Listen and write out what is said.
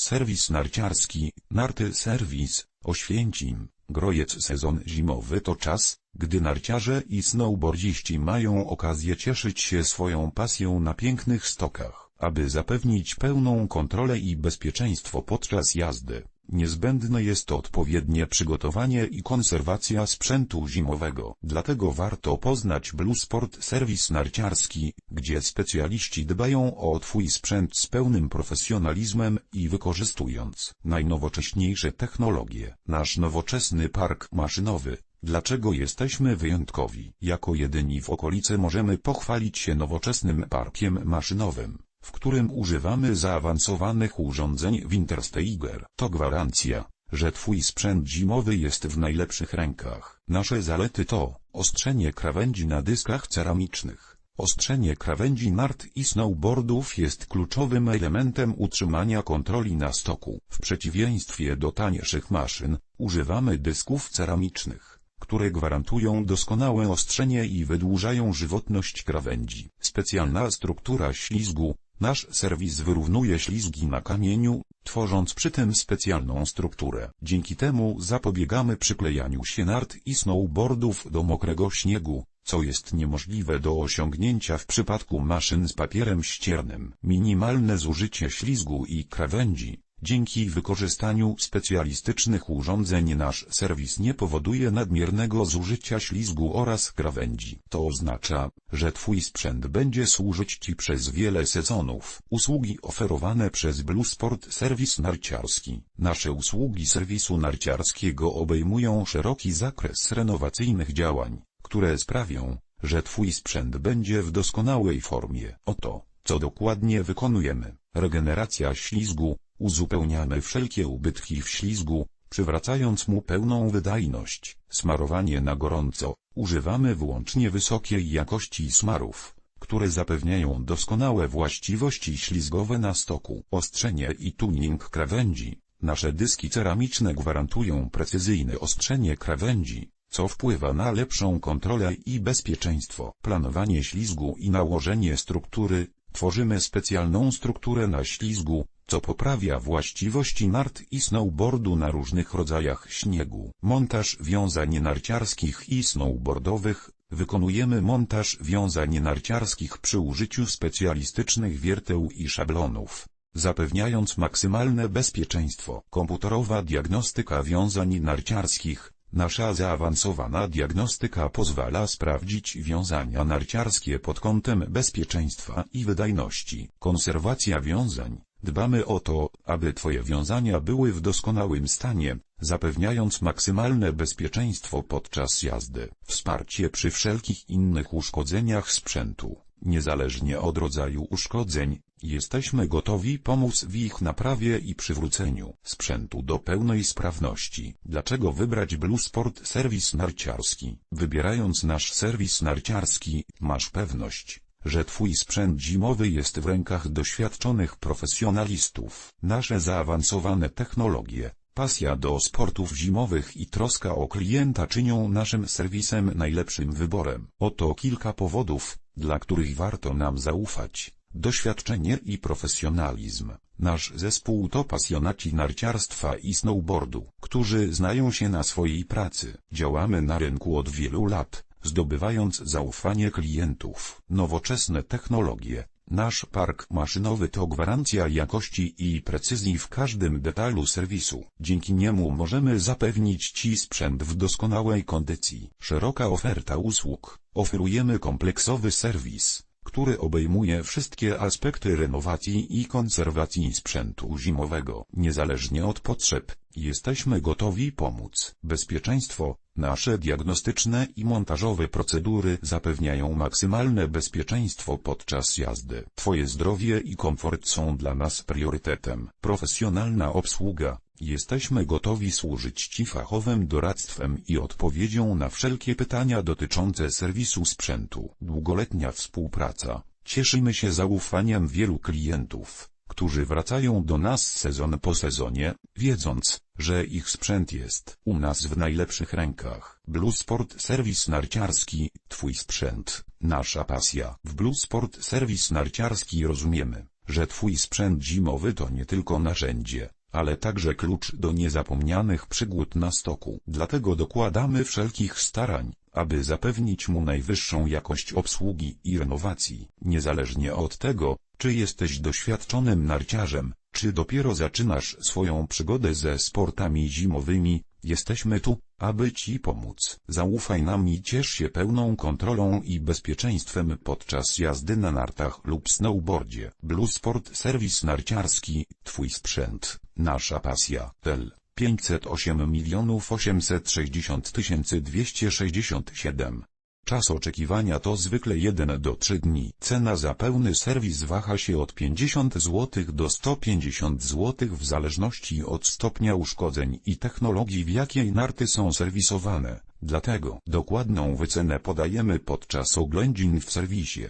Serwis narciarski, Narty Serwis, Oświęcim, Grojec sezon zimowy to czas, gdy narciarze i snowboardziści mają okazję cieszyć się swoją pasją na pięknych stokach. Aby zapewnić pełną kontrolę i bezpieczeństwo podczas jazdy, niezbędne jest odpowiednie przygotowanie i konserwacja sprzętu zimowego. Dlatego warto poznać Blue Sport Serwis Narciarski, gdzie specjaliści dbają o Twój sprzęt z pełnym profesjonalizmem i wykorzystując najnowocześniejsze technologie. Nasz nowoczesny park maszynowy, Dlaczego jesteśmy wyjątkowi? Jako jedyni w okolicy możemy pochwalić się nowoczesnym parkiem maszynowym w którym używamy zaawansowanych urządzeń Wintersteiger. To gwarancja, że Twój sprzęt zimowy jest w najlepszych rękach. Nasze zalety to ostrzenie krawędzi na dyskach ceramicznych. Ostrzenie krawędzi nart i snowboardów jest kluczowym elementem utrzymania kontroli na stoku. W przeciwieństwie do tańszych maszyn, używamy dysków ceramicznych które gwarantują doskonałe ostrzenie i wydłużają żywotność krawędzi. Specjalna struktura ślizgu, Nasz serwis wyrównuje ślizgi na kamieniu, tworząc przy tym specjalną strukturę. Dzięki temu zapobiegamy przyklejaniu się nart i snowboardów do mokrego śniegu, co jest niemożliwe do osiągnięcia w przypadku maszyn z papierem ściernym. Minimalne zużycie ślizgu i krawędzi, Dzięki wykorzystaniu specjalistycznych urządzeń nasz serwis nie powoduje nadmiernego zużycia ślizgu oraz krawędzi. To oznacza, że Twój sprzęt będzie służyć Ci przez wiele sezonów. Usługi oferowane przez Blue Sport Serwis Narciarski. Nasze usługi serwisu narciarskiego obejmują szeroki zakres renowacyjnych działań, które sprawią, że Twój sprzęt będzie w doskonałej formie. Oto, co dokładnie wykonujemy. Regeneracja ślizgu, Uzupełniamy wszelkie ubytki w ślizgu, przywracając mu pełną wydajność. Smarowanie na gorąco. Używamy wyłącznie wysokiej jakości smarów, które zapewniają doskonałe właściwości ślizgowe na stoku. Ostrzenie i tuning krawędzi. Nasze dyski ceramiczne gwarantują precyzyjne ostrzenie krawędzi, co wpływa na lepszą kontrolę i bezpieczeństwo. Planowanie ślizgu i nałożenie struktury. Tworzymy specjalną strukturę na ślizgu, co poprawia właściwości nart i snowboardu na różnych rodzajach śniegu. Montaż wiązań narciarskich i snowboardowych Wykonujemy montaż wiązań narciarskich przy użyciu specjalistycznych wierteł i szablonów, zapewniając maksymalne bezpieczeństwo. Komputerowa diagnostyka wiązań narciarskich Nasza zaawansowana diagnostyka pozwala sprawdzić wiązania narciarskie pod kątem bezpieczeństwa i wydajności. Konserwacja wiązań Dbamy o to, aby Twoje wiązania były w doskonałym stanie, zapewniając maksymalne bezpieczeństwo podczas jazdy. Wsparcie przy wszelkich innych uszkodzeniach sprzętu. Niezależnie od rodzaju uszkodzeń, jesteśmy gotowi pomóc w ich naprawie i przywróceniu sprzętu do pełnej sprawności. Dlaczego wybrać Blue Sport Serwis Narciarski? Wybierając nasz serwis narciarski, masz pewność, że Twój sprzęt zimowy jest w rękach doświadczonych profesjonalistów. Nasze zaawansowane technologie, pasja do sportów zimowych i troska o klienta czynią naszym serwisem najlepszym wyborem. Oto kilka powodów, dla których warto nam zaufać. Doświadczenie i profesjonalizm. Nasz zespół to pasjonaci narciarstwa i snowboardu, którzy znają się na swojej pracy. Działamy na rynku od wielu lat, zdobywając zaufanie klientów. Nowoczesne technologie. Nasz park maszynowy to gwarancja jakości i precyzji w każdym detalu serwisu. Dzięki niemu możemy zapewnić Ci sprzęt w doskonałej kondycji. Szeroka oferta usług. Oferujemy kompleksowy serwis który obejmuje wszystkie aspekty renowacji i konserwacji sprzętu zimowego. Niezależnie od potrzeb, jesteśmy gotowi pomóc. Bezpieczeństwo, nasze diagnostyczne i montażowe procedury zapewniają maksymalne bezpieczeństwo podczas jazdy. Twoje zdrowie i komfort są dla nas priorytetem. Profesjonalna obsługa, Jesteśmy gotowi służyć Ci fachowym doradztwem i odpowiedzią na wszelkie pytania dotyczące serwisu sprzętu. Długoletnia współpraca. Cieszymy się zaufaniem wielu klientów, którzy wracają do nas sezon po sezonie, wiedząc, że ich sprzęt jest u nas w najlepszych rękach. Blue Sport Serwis Narciarski, Twój sprzęt, nasza pasja. W Blue Sport Serwis Narciarski rozumiemy, że twój sprzęt zimowy to nie tylko narzędzie, ale także klucz do niezapomnianych przygód na stoku. Dlatego dokładamy wszelkich starań, aby zapewnić mu najwyższą jakość obsługi i renowacji. Niezależnie od tego, czy jesteś doświadczonym narciarzem, czy dopiero zaczynasz swoją przygodę ze sportami zimowymi, jesteśmy tu, aby Ci pomóc. Zaufaj nam i ciesz się pełną kontrolą i bezpieczeństwem podczas jazdy na nartach lub snowboardzie. Blue Sport Serwis Narciarski, Twój sprzęt, nasza pasja. Tel 508 860 267 Czas oczekiwania to zwykle 1 do 3 dni. Cena za pełny serwis waha się od 50 zł do 150 zł w zależności od stopnia uszkodzeń i technologii w jakiej narty są serwisowane. Dlatego dokładną wycenę podajemy podczas oględzin w serwisie.